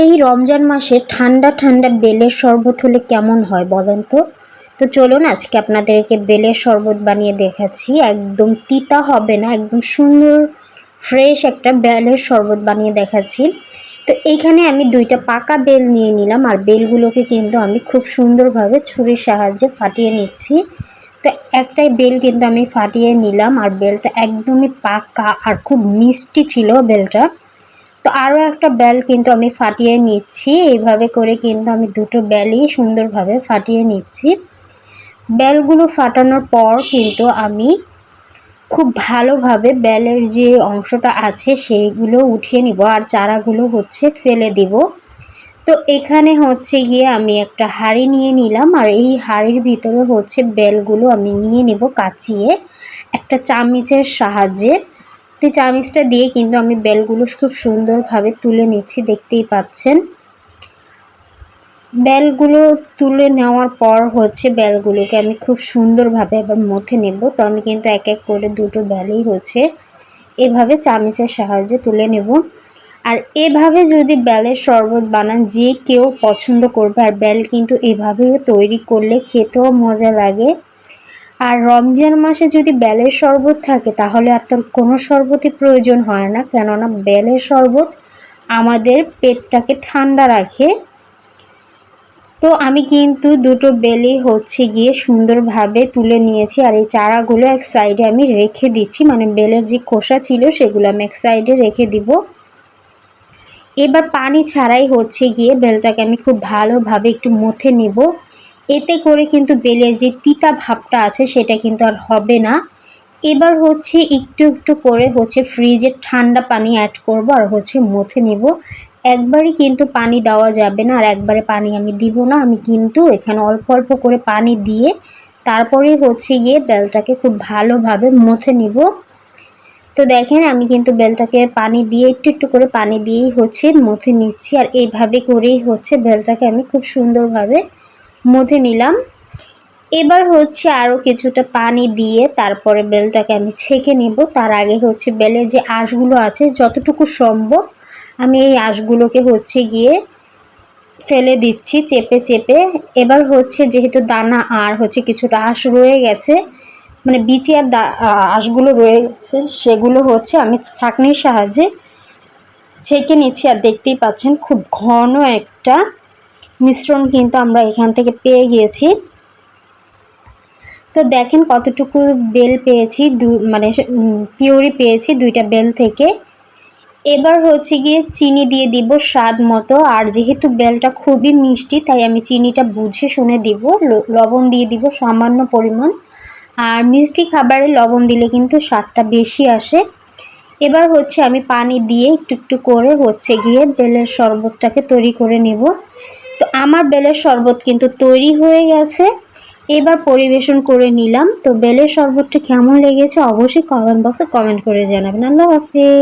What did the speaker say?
এই রমজান মাসে ঠান্ডা ঠান্ডা বেলের শরবত হলে কেমন হয় বলেন তো? তো চলুন আজকে আপনাদেরকে বেলের শরবত বানিয়ে দেখাচ্ছি। একদম তিতা হবে না, একদম সুন্দর, ফ্রেশ একটা বেলের শরবত বানিয়ে দেখাচ্ছি। তো এইখানে আমি দুইটা পাকা বেল নিয়ে নিলাম আর বেলগুলোকে কিন্তু আমি খুব সুন্দরভাবে ছুরির সাহায্যে ফাটিয়ে নিচ্ছি। তো একটাই বেল কিন্তু আমি ফাটিয়ে নিলাম আর বেলটা একদমই পাকা আর খুব মিষ্টি ছিল বেলটা। তো আরও একটা বেল কিন্তু আমি ফাটিয়ে নিচ্ছি। এইভাবে করে কিন্তু আমি দুটো বেলই সুন্দরভাবে ফাটিয়ে নিচ্ছি। বেলগুলো ফাটানোর পর কিন্তু আমি খুব ভালোভাবে বেলের যে অংশটা আছে সেইগুলো উঠিয়ে নিব আর চারাগুলো হচ্ছে ফেলে দিব। তো এখানে হচ্ছে গিয়ে আমি একটা হাঁড়ি নিয়ে নিলাম আর এই হাঁড়ির ভিতরে হচ্ছে বেলগুলো আমি নিয়ে নিব কাচিয়ে। একটা চামিচের সাহায্যে। তো চামিচটা দিয়ে কিন্তু আমি বেলগুলো খুব সুন্দরভাবে তুলে নিচ্ছি, দেখতেই পাচ্ছেন। বেলগুলো তুলে নেওয়ার পর হচ্ছে বেলগুলোকে আমি খুব সুন্দরভাবে এবার মথে নেব। তো আমি কিন্তু এক এক করে দুটো বেলই হচ্ছে এভাবে চামিচের সাহায্যে তুলে নেব। আর এভাবে যদি বেলের শরবত বানান, যে কেউ পছন্দ করবে, আর বেল কিন্তু এভাবেও তৈরি করলে খেতেও মজা লাগে। আর রমজান মাসে যদি বেলের শরবত থাকে, তাহলে আর তার কোনো শরবতই প্রয়োজন হয় না। কেননা বেলের শরবত আমাদের পেটটাকে ঠান্ডা রাখে। তো আমি কিন্তু দুটো বেলি হচ্ছে গিয়ে সুন্দরভাবে তুলে নিয়েছি, আর এই চারাগুলো এক সাইডে আমি রেখে দিচ্ছি। মানে বেলের যে খোসা ছিল, সেগুলো আমি এক সাইডে রেখে দিব। এবার পানি ছাড়াই হচ্ছে গিয়ে বেলটাকে আমি খুব ভালোভাবে একটু মথে নেব। এতে করে কিন্তু বেলের যে তিতা ভাবটা আছে সেটা কিন্তু আর হবে না। এবার হচ্ছে একটু একটু করে হচ্ছে ফ্রিজে ঠান্ডা পানি অ্যাড করব আর হচ্ছে মথে নেব। একবারই কিন্তু পানি দেওয়া যাবে না আর একবারে পানি আমি দিব না। আমি কিন্তু এখানে অল্প অল্প করে পানি দিয়ে তারপরে হচ্ছে গিয়ে বেলটাকে খুব ভালোভাবে মথে নিব। তো দেখেন আমি কিন্তু বেলটাকে পানি দিয়ে একটু একটু করে পানি দিয়েই হচ্ছে মথে নিচ্ছি। আর এইভাবে করেই হচ্ছে বেলটাকে আমি খুব সুন্দরভাবে মথে নিলাম। এবার হচ্ছে আরও কিছুটা পানি দিয়ে তারপরে বেলটাকে আমি ছেঁকে নেব। তার আগে হচ্ছে বেলের যে আঁশগুলো আছে, যতটুকু সম্ভব আমি এই আঁশগুলোকে হচ্ছে গিয়ে ফেলে দিচ্ছি চেপে চেপে। এবার হচ্ছে যেহেতু দানা আর হচ্ছে কিছুটা আঁশ রয়ে গেছে মানে বিচি আর আঁশগুলো রয়ে গেছে, সেগুলো হচ্ছে আমি ছাঁকনির সাহায্যে ছেঁকে নিচ্ছি। আর দেখতেই পাচ্ছেন খুব ঘন একটা মিশ্রণ কিন্তু আমরা এখান থেকে পেয়ে গিয়েছি। তো দেখেন কতটুকু বেল পেয়েছি, দু মানে পিওরি পেয়েছি দুইটা বেল থেকে। এবার হচ্ছে গিয়ে চিনি দিয়ে দিব স্বাদ মতো। আর যেহেতু বেলটা খুবই মিষ্টি, তাই আমি চিনিটা বুঝে শুনে দিব। লবণ দিয়ে দিব সামান্য পরিমাণ। আর মিষ্টি খাবারে লবণ দিলে কিন্তু স্বাদটা বেশি আসে। এবার হচ্ছে আমি পানি দিয়ে একটু একটু করে হচ্ছে গিয়ে বেলের শরবতটাকে তৈরি করে নেব। তো আমার বেলের শরবত কিন্তু তৈরি হয়ে গেছে। এবার পরিবেশন করে নিলাম। তো বেলের শরবতটা কেমন লেগেছে অবশ্যই কমেন্ট বক্সে কমেন্ট করে জানাবেন। আল্লাহ হাফিজ।